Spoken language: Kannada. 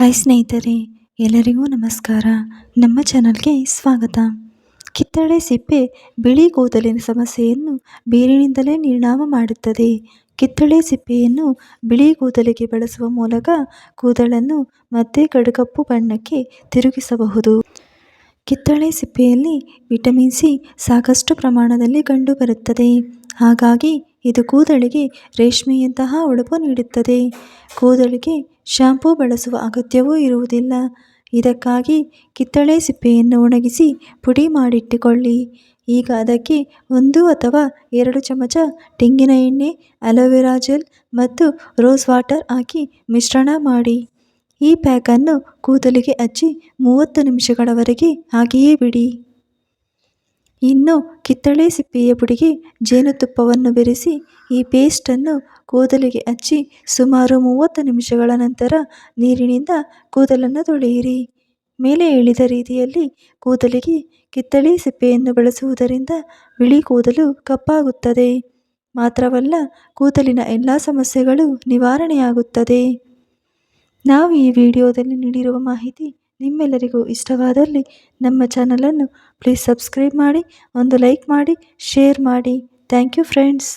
ಹಾಯ್ ಸ್ನೇಹಿತರೆ, ಎಲ್ಲರಿಗೂ ನಮಸ್ಕಾರ. ನಮ್ಮ ಚಾನಲ್ಗೆ ಸ್ವಾಗತ. ಕಿತ್ತಳೆ ಸಿಪ್ಪೆ ಬಿಳಿ ಕೂದಲಿನ ಸಮಸ್ಯೆಯನ್ನು ಬೇರಿನಿಂದಲೇ ನಿರ್ಣಾಮ ಮಾಡುತ್ತದೆ. ಕಿತ್ತಳೆ ಸಿಪ್ಪೆಯನ್ನು ಬಿಳಿ ಕೂದಲಿಗೆ ಬಳಸುವ ಮೂಲಕ ಕೂದಲನ್ನು ಮತ್ತೆ ಕಡುಕಪ್ಪು ಬಣ್ಣಕ್ಕೆ ತಿರುಗಿಸಬಹುದು. ಕಿತ್ತಳೆ ಸಿಪ್ಪೆಯಲ್ಲಿ ವಿಟಮಿನ್ ಸಿ ಸಾಕಷ್ಟು ಪ್ರಮಾಣದಲ್ಲಿ ಕಂಡುಬರುತ್ತದೆ. ಹಾಗಾಗಿ ಇದು ಕೂದಲಿಗೆ ರೇಷ್ಮೆಯಂತಹ ಹೊಳಪು ನೀಡುತ್ತದೆ. ಕೂದಲಿಗೆ ಶಾಂಪೂ ಬಳಸುವ ಅಗತ್ಯವೂ ಇರುವುದಿಲ್ಲ. ಇದಕ್ಕಾಗಿ ಕಿತ್ತಳೆ ಸಿಪ್ಪೆಯನ್ನು ಒಣಗಿಸಿ ಪುಡಿ ಮಾಡಿಟ್ಟುಕೊಳ್ಳಿ. ಈಗ ಅದಕ್ಕೆ ಒಂದು ಅಥವಾ ಎರಡು ಚಮಚ ತೆಂಗಿನ ಎಣ್ಣೆ, ಅಲೋವೆರಾ ಜೆಲ್ ಮತ್ತು ರೋಸ್ ವಾಟರ್ ಹಾಕಿ ಮಿಶ್ರಣ ಮಾಡಿ. ಈ ಪ್ಯಾಕನ್ನು ಕೂದಲಿಗೆ ಹಚ್ಚಿ ಮೂವತ್ತು ನಿಮಿಷಗಳವರೆಗೆ ಹಾಗೆಯೇ ಬಿಡಿ. ಇನ್ನು ಕಿತ್ತಳೆ ಸಿಪ್ಪೆಯ ಪುಡಿಗೆ ಜೇನುತುಪ್ಪವನ್ನು ಬೆರೆಸಿ ಈ ಪೇಸ್ಟನ್ನು ಕೂದಲಿಗೆ ಹಚ್ಚಿ ಸುಮಾರು ಮೂವತ್ತು ನಿಮಿಷಗಳ ನಂತರ ನೀರಿನಿಂದ ಕೂದಲನ್ನು ತೊಳೆಯಿರಿ. ಮೇಲೆ ಹೇಳಿದ ರೀತಿಯಲ್ಲಿ ಕೂದಲಿಗೆ ಕಿತ್ತಳೆ ಸಿಪ್ಪೆಯನ್ನು ಬಳಸುವುದರಿಂದ ಬಿಳಿ ಕೂದಲು ಕಪ್ಪಾಗುತ್ತದೆ. ಮಾತ್ರವಲ್ಲ, ಕೂದಲಿನ ಎಲ್ಲ ಸಮಸ್ಯೆಗಳು ನಿವಾರಣೆಯಾಗುತ್ತದೆ. ನಾವು ಈ ವಿಡಿಯೋದಲ್ಲಿ ನೀಡಿರುವ ಮಾಹಿತಿ ನಿಮ್ಮೆಲ್ಲರಿಗೂ ಇಷ್ಟವಾದಲ್ಲಿ ನಮ್ಮ ಚಾನಲನ್ನು ಪ್ಲೀಸ್ ಸಬ್ಸ್ಕ್ರೈಬ್ ಮಾಡಿ, ಒಂದು ಲೈಕ್ ಮಾಡಿ ಶೇರ್ ಮಾಡಿ. Thank you friends